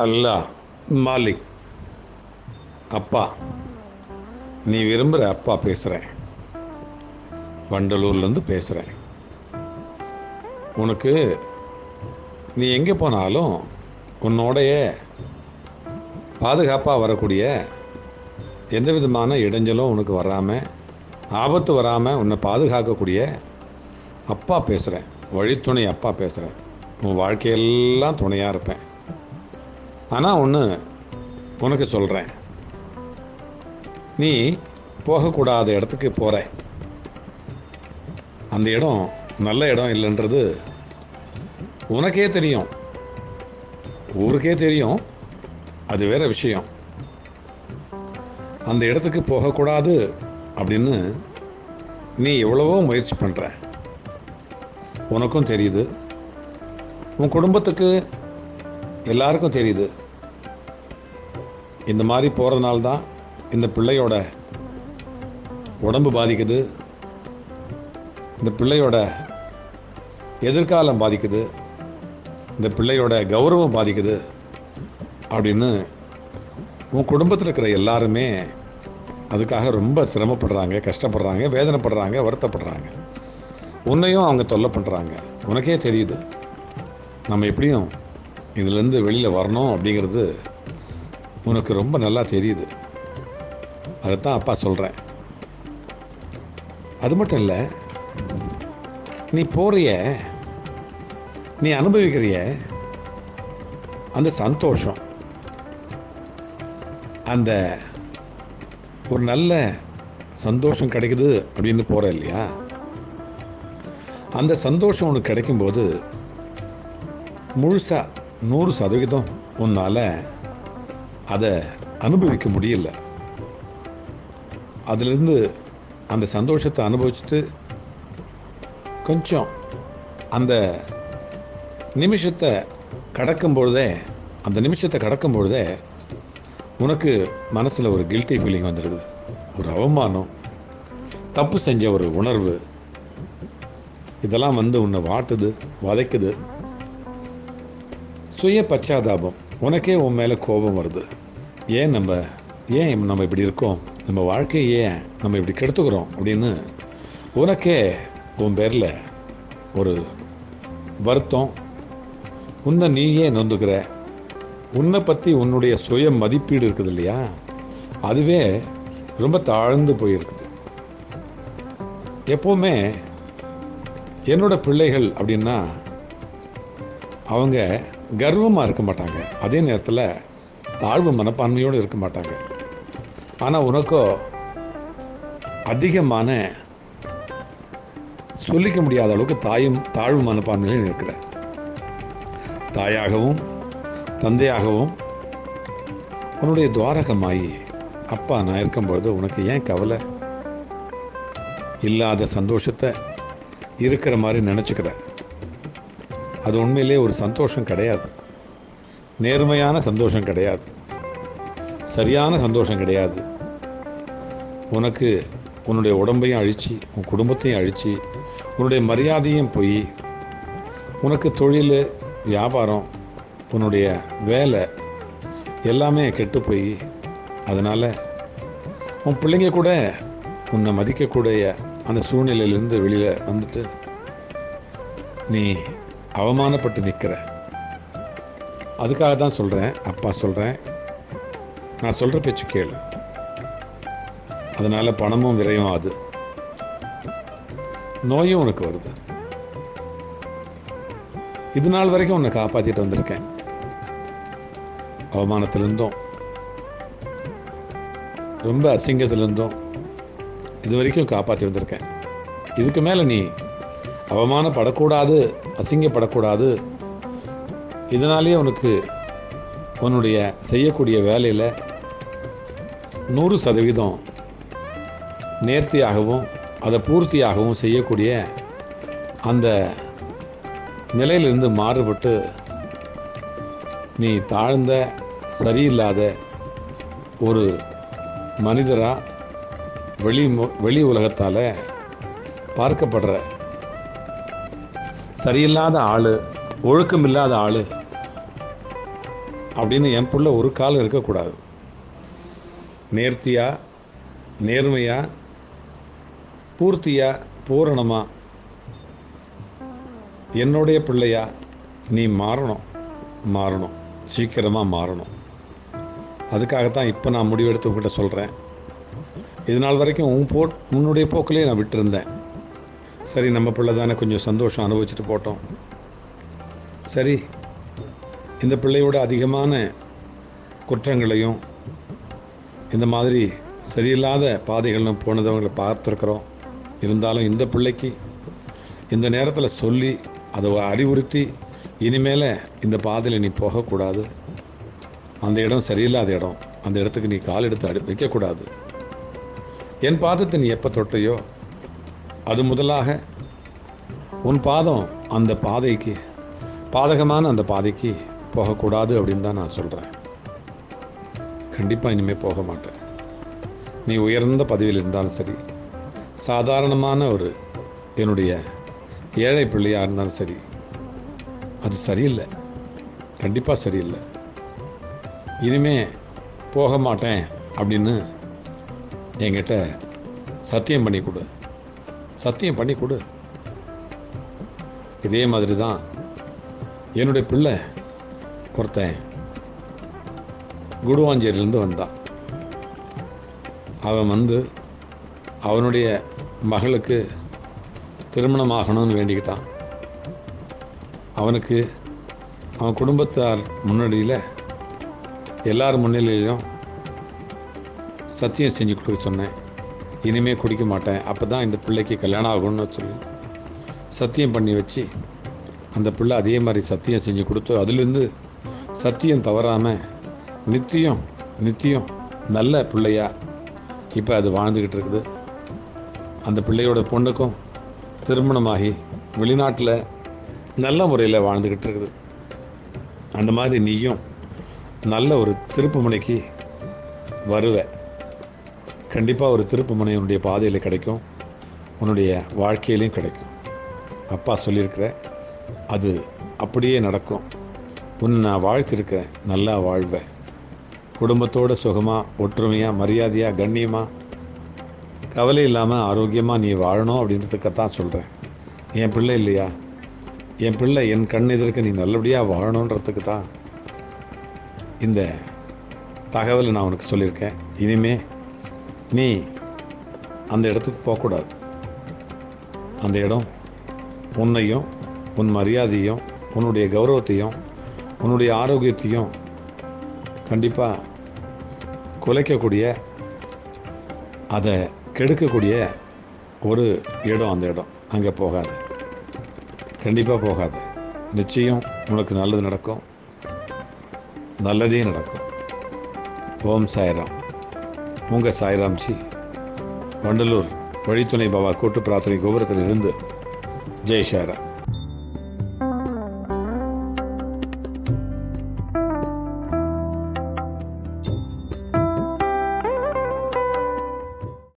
அல்லாஹ் மாலிக். அப்பா நீ விரும்புகிற அப்பா பேசுகிறேன் வண்டலூர்லேருந்து பேசுகிறேன் உனக்கு நீ எங்கே போனாலும் உன்னோடைய பாதுகாப்பாக வரக்கூடிய எந்த விதமான இடைஞ்சலும் உனக்கு வராமல் ஆபத்து வராமல் உன்னை பாதுகாக்கக்கூடிய அப்பா பேசுகிறேன் வழித்துணை அப்பா பேசுகிறேன் உன் வாழ்க்கையெல்லாம் துணையாக இருப்பேன். ஆனால் ஒன்று உனக்கு சொல்கிறேன் நீ போகக்கூடாத இடத்துக்கு போகிற அந்த இடம் நல்ல இடம் இல்லைன்றது உனக்கே தெரியும். ஊருக்கே தெரியும். அது வேற விஷயம். அந்த இடத்துக்கு போகக்கூடாது அப்படின்னு நீ எவ்வளவோ முயற்சி பண்ணுற உனக்கும் தெரியுது. உன் குடும்பத்துக்கு எல்லாருக்கும் தெரியுது. இந்த மாதிரி போகிறதுனால தான் இந்த பிள்ளையோட உடம்பு பாதிக்குது. இந்த பிள்ளையோட எதிர்காலம் பாதிக்குது. இந்த பிள்ளையோட கௌரவம் பாதிக்குது அப்படின்னு உன் குடும்பத்தில் இருக்கிற எல்லாருமே அதுக்காக ரொம்ப சிரமப்படுறாங்க கஷ்டப்படுறாங்க வேதனைப்படுறாங்க வருத்தப்படுறாங்க. உன்னையும் அவங்க தொல்லை பண்ணுறாங்க உனக்கே தெரியுது. நம்ம எப்படியும் இதுலேருந்து வெளியில் வரணும் அப்படிங்கிறது உனக்கு ரொம்ப நல்லா தெரியுது. அதைத்தான் அப்பா சொல்கிறேன் அது மட்டும் இல்லை நீ போறிய நீ அனுபவிக்கிறிய அந்த சந்தோஷம் அந்த ஒரு நல்ல சந்தோஷம் கிடைக்குது அப்படின்னு போகிற இல்லையா? அந்த சந்தோஷம் உனக்கு கிடைக்கும்போது முழுசாக நூறு சதவீதம் உன்னால் அதை அனுபவிக்க முடியல. அதிலிருந்து அந்த சந்தோஷத்தை அனுபவிச்சுட்டு கொஞ்சம் அந்த நிமிஷத்தை கடக்கும் பொழுதே அந்த நிமிஷத்தை கடக்கும் பொழுதே உனக்கு மனசில் ஒரு கில்ட்டி ஃபீலிங் வந்துடுது ஒரு அவமானம் தப்பு செஞ்ச ஒரு உணர்வு இதெல்லாம் வந்து உன்னை வாட்டுது வதைக்குது. சுய பச்சாதாபம். உனக்கே உன் மேலே கோபம் வருது. ஏன் நம்ம ஏன் நம்ம இப்படி இருக்கோம்? நம்ம வாழ்க்கையை ஏன் நம்ம இப்படி கெடுத்துக்கிறோம்? அப்படின்னு உனக்கே உன் பேரில் ஒரு வருத்தம். உன்னை நீயே நொந்துக்கிற. உன்னை பற்றி உன்னுடைய சுய மதிப்பீடு இருக்குது இல்லையா? அதுவே ரொம்ப தாழ்ந்து போயிருக்குது எப்போவுமே என்னோட பிள்ளைகள் அப்படின்னா அவங்க கர்வமாக இருக்க மாட்டாங்க. அதே நேரத்தில் தாழ்வு மனப்பான்மையோடு இருக்க மாட்டாங்க. ஆனால் உனக்கோ அதிகமான சொல்லிக்க முடியாத அளவுக்கு தாயும் தாழ்வு மனப்பான்மையிலும் இருக்கிற. தாயாகவும் தந்தையாகவும் உன்னுடைய துவாரகமாயி அப்பா நான் இருக்கும்பொழுது உனக்கு ஏன் கவலை? இல்லாத சந்தோஷத்தை இருக்கிற மாதிரி நினச்சிக்கிறேன் அது உண்மையிலே ஒரு சந்தோஷம் கிடையாது. நேர்மையான சந்தோஷம் கிடையாது. சரியான சந்தோஷம் கிடையாது. உனக்கு உன்னுடைய உடம்பையும் அழித்து உன் குடும்பத்தையும் அழித்து உன்னுடைய மரியாதையும் போய் உனக்கு தொழில் வியாபாரம் உன்னுடைய வேலை எல்லாமே கெட்டு போய் அதனால் உன் பிள்ளைங்க கூட உன்னை மதிக்கக்கூடிய அந்த சூழ்நிலையிலேருந்து வெளியில் வந்துட்டு நீ அவமானப்பட்டு நிற்கிற அதுக்காக தான் சொல்கிறேன் அப்பா சொல்கிறேன் நான் சொல்கிற பேச்சு கேளு. அதனால் பணமும் விரையும் ஆகுது நோயும் உனக்கு வருது. இது நாள் வரைக்கும் உன்னை காப்பாற்றிட்டு வந்திருக்கேன். அவமானத்திலிருந்தும் ரொம்ப அசிங்கத்திலிருந்தும் இது வரைக்கும் காப்பாற்றி வந்திருக்கேன். இதுக்கு மேலே நீ அவமானப்படக்கூடாது அசிங்கப்படக்கூடாது. இதனாலேயே உனக்கு உன்னுடைய செய்யக்கூடிய வேலையில் நூறு சதவீதம் நேர்த்தியாகவும் அதை பூர்த்தியாகவும் செய்யக்கூடிய அந்த நிலையிலிருந்து மாறுபட்டு நீ தாழ்ந்த சரியில்லாத ஒரு மனிதராக வெளி மு- வெளி உலகத்தால் பார்க்கப்படுற சரியில்லாத ஆள் ஒழுக்கம் இல்லாத ஆள் அப்படின்னு என் பிள்ளை ஒரு காலம் இருக்கக்கூடாது. நேர்த்தியாக நேர்மையாக பூர்த்தியாக பூரணமாக என்னுடைய பிள்ளையா நீ மாறணும் மாறணும் சீக்கிரமாக மாறணும். அதுக்காகத்தான் இப்போ நான் முடிவெடுத்து உங்கள்கிட்ட சொல்கிறேன் இது நாள் வரைக்கும் உன் போ உன்னுடைய போக்கிலே நான் விட்டுருந்தேன். சரி நம்ம பிள்ளை தானே கொஞ்சம் சந்தோஷம் அனுபவிச்சுட்டு போட்டோம். சரி இந்த பிள்ளையோட அதிகமான குற்றங்களையும் இந்த மாதிரி சரியில்லாத பாதைகளும் போனதவங்களை பார்த்துருக்குறோம். இருந்தாலும் இந்த பிள்ளைக்கு இந்த நேரத்தில் சொல்லி அதை அறிவுறுத்தி இனிமேல் இந்த பாதையில் நீ போகக்கூடாது. அந்த இடம் சரியில்லாத இடம். அந்த இடத்துக்கு நீ கால் எடுத்து அடி வைக்கக்கூடாது. என் பாதத்தை நீ எப்போ தொட்டையோ அது முதலாக உன் பாதம் அந்த பாதைக்கு பாதகமான அந்த பாதைக்கு போகக்கூடாது அப்படின்னு தான் நான் சொல்கிறேன் கண்டிப்பாக இனிமேல் போக மாட்டேன். நீ உயர்ந்த பதவியில் இருந்தாலும் சரி சாதாரணமான ஒரு என்னுடைய ஏழை பிள்ளையாக இருந்தாலும் சரி அது சரியில்லை. கண்டிப்பாக சரியில்லை. இனிமே போக மாட்டேன் அப்படின்னு என்கிட்ட சத்தியம் பண்ணி கொடு. சத்தியம் பண்ணி கொடு. இதே மாதிரி தான் என்னுடைய பிள்ளை ஒருத்தன் குடுவாஞ்சேரியிலேருந்து வந்தான். அவன் வந்து அவனுடைய மகளுக்கு திருமணம் ஆகணும்னு வேண்டிக்கிட்டான். அவனுக்கு அவன் குடும்பத்தார் முன்னாடியில் எல்லார் முன்னிலையிலும் சத்தியம் செஞ்சு கொடுக்க சொன்னேன். இனிமேல் குடிக்க மாட்டேன். அப்போ தான் இந்த பிள்ளைக்கு கல்யாணம் ஆகும்னு சொல்லி சத்தியம் பண்ணி வச்சு அந்த பிள்ளை அதே மாதிரி சத்தியம் செஞ்சு கொடுத்து அதுலேருந்து சத்தியம் தவறாமல் நித்தியம் நித்தியம் நல்ல பிள்ளையா இப்போ அது வாழ்ந்துக்கிட்டு இருக்குது. அந்த பிள்ளையோட பொண்ணுக்கும் திருமணமாகி வெளிநாட்டில் நல்ல முறையில் வாழ்ந்துக்கிட்டு இருக்குது. அந்த மாதிரி நீயும் நல்ல ஒரு திருப்பு முனைக்கு வருவ. கண்டிப்பாக ஒரு திருப்பு முனை உன்னுடைய பாதையில் கிடைக்கும். உன்னுடைய வாழ்க்கையிலையும் கிடைக்கும். அப்பா சொல்லியிருக்கிற அது அப்படியே நடக்கும். உன்னை நான் வாழ்த்திருக்கிறேன் நல்லா வாழ்வேன் குடும்பத்தோட சுகமாக ஒற்றுமையாக மரியாதையாக கண்ணியமாக கவலை இல்லாமல் ஆரோக்கியமாக நீ வாழணும் அப்படின்றதுக்கத்தான் சொல்கிறேன் என் பிள்ளை இல்லையா? என் பிள்ளை என் கண் எதிர்க்க நீ நல்லபடியாக வாழணுன்றதுக்கு தான் இந்த தகவலை நான் உனக்கு சொல்லியிருக்கேன். இனிமேல் நீ அந்த இடத்துக்கு போகக்கூடாது. அந்த இடம் உன்னையும் உன் மரியாதையும் உன்னுடைய கௌரவத்தையும் உன்னுடைய ஆரோக்கியத்தையும் கண்டிப்பாக குலைக்கக்கூடிய அதை கெடுக்கக்கூடிய ஒரு இடம் அந்த இடம். அங்கே போகாது. கண்டிப்பாக போகாது. நிச்சயம் உனக்கு நல்லது நடக்கும். நல்லதே நடக்கும். ஓம் சாய்ராம். உங்க சாய்ராம்ஜி வண்டலூர் வழித்துணை பாபா கூட்டு பிரார்த்தனை கோபுரத்தில் இருந்து ஜெய் சாய்ராம்